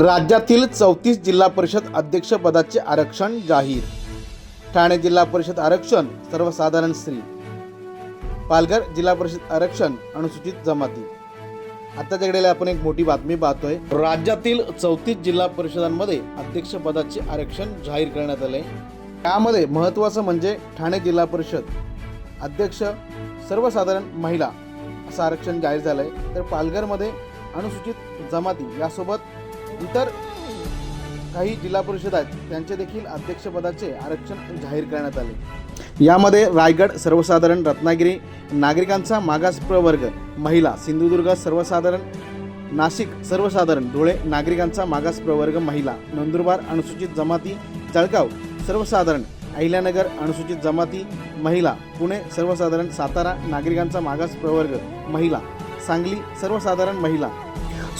राज्यातील चौतीस जिल्हा परिषद अध्यक्षपदाचे आरक्षण जाहीर. ठाणे जिल्हा परिषद आरक्षण सर्वसाधारण स्त्री. पालघर जिल्हा परिषद आरक्षण अनुसूचित जमाती. आत्ताच्या घडीला आपण एक मोठी बातमी पाहतोय. राज्यातील चौतीस जिल्हा परिषदांमध्ये अध्यक्षपदाचे आरक्षण जाहीर करण्यात आले. त्यामध्ये महत्त्वाचं म्हणजे ठाणे जिल्हा परिषद अध्यक्ष सर्वसाधारण महिला असं आरक्षण जाहीर झालं आहे तर पालघरमध्ये अनुसूचित जमाती यासोबत इतर काही जिल्हा परिषद आहेत त्यांचे देखील अध्यक्षपदाचे आरक्षण जाहीर करण्यात आले. यामध्ये रायगड सर्वसाधारण रत्नागिरी नागरिकांचा मागास प्रवर्ग महिला सिंधुदुर्ग सर्वसाधारण नाशिक सर्वसाधारण धुळे नागरिकांचा मागास प्रवर्ग महिला नंदुरबार अनुसूचित जमाती जळगाव सर्वसाधारण अहिल्यानगर अनुसूचित जमाती महिला पुणे सर्वसाधारण सातारा नागरिकांचा मागास प्रवर्ग महिला सांगली सर्वसाधारण महिला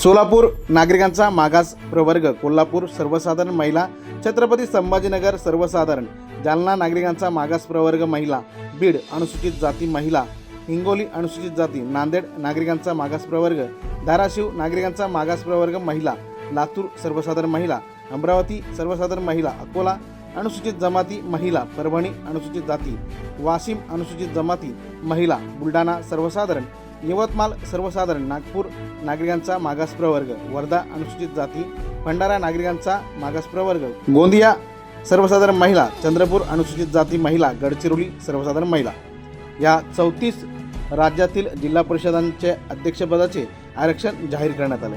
सोलापूर नागरिकांचा मागास प्रवर्ग कोल्हापूर सर्वसाधारण महिला छत्रपती संभाजीनगर सर्वसाधारण जालना नागरिकांचा मागास प्रवर्ग महिला बीड अनुसूचित जाती महिला हिंगोली अनुसूचित जाती नांदेड नागरिकांचा मागास प्रवर्ग धाराशिव नागरिकांचा मागास प्रवर्ग महिला लातूर सर्वसाधारण महिला अमरावती सर्वसाधारण महिला अकोला अनुसूचित जमाती महिला परभणी अनुसूचित जाती वाशिम अनुसूचित जमाती महिला बुलढाणा सर्वसाधारण यवतमाळ सर्वसाधारण नागपूर नागरिकांचा मागास प्रवर्ग वर्धा अनुसूचित जाती भंडारा नागरिकांचा मागास प्रवर्ग गोंदिया सर्वसाधारण महिला चंद्रपूर अनुसूचित जाती महिला गडचिरोली सर्वसाधारण महिला. या चौतीस राज्यातील जिल्हा परिषदांचे अध्यक्षपदाचे आरक्षण जाहीर करण्यात आले.